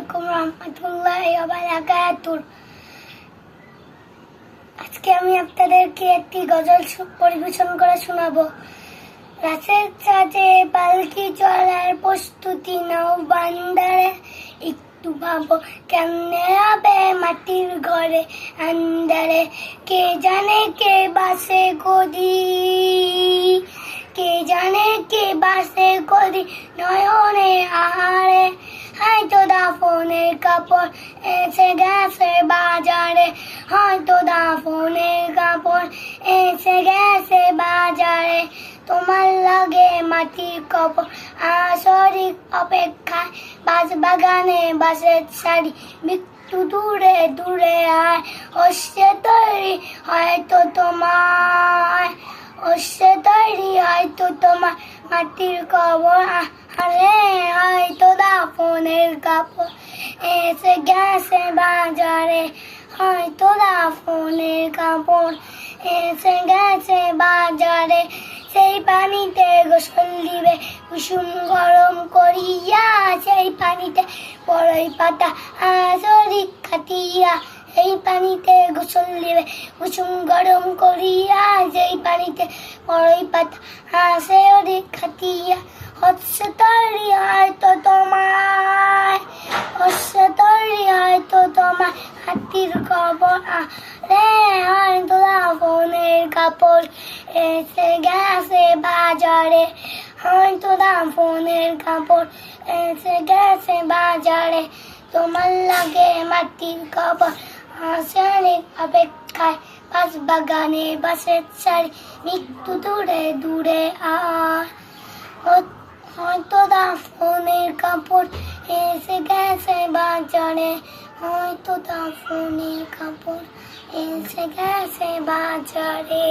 আলাইকুম রহমতুল্লাহ আজকে আমি আপনাদেরকে একটি গজল পরিবেশন করে শোনাবো। চাঁদে পালকি চলার প্রস্তুতি নাও বান্দারে, একটু ভাবো কেমনে হবে মাটির ঘরে আন্দারে কে জানে কে বাসে গদি? কে জানে কে বাসে গদি? নয়নে আহারে। হয়তো দাফনের কাপড় এসে গেছে বাজারে, হয়তো দাফনের কাপড় এসে গেছে বাজারে। তোমার লাগে মাটির কাপড় আসরিক অপেক্ষায় বাস বাগানে বাসের শাড়ি মৃত্যু দূরে দূরে আয় হচ্ছে তৈরি হয়তো তোমার হচ্ছে তৈরি হয়তো তোমার মাটির কবর। আরে, হয়তো দাফনের কাপড় এসে গেছে বাজারে, হয়তো দাফনের কাপড়। এসে গেছে বাজারে, সেই পানিতে গোসল দিবে। কুসুম গরম করিয়া সেই পানিতে বড়ই পাতা আসরি খাটিয়া এই পানিতে গোসল দিবে। কুসুম গরম করিয়া যেই পানিতে বড়ই পাতা হাসে ওরে খাটিয়া হচ্ছে তৈরি হয়তো তোমার হাতির খবর রে হয়তো ফোনের কাপড় এসে গেছে বাজারে। হয়তো দাম ফোনের কাপড় এসে গেছে বাজারে। তোমার লাগে মাটির কাপড় হাসির অপেক্ষায় বাস বাগানে, বাসের শাড়ি মৃত্যু দূরে দূরে আর হয়তো দা ফোনের কাপড় এসে গেছে বাজারে। হয়তো দা ফোনের কাপড় এসে গেছে বাজারে।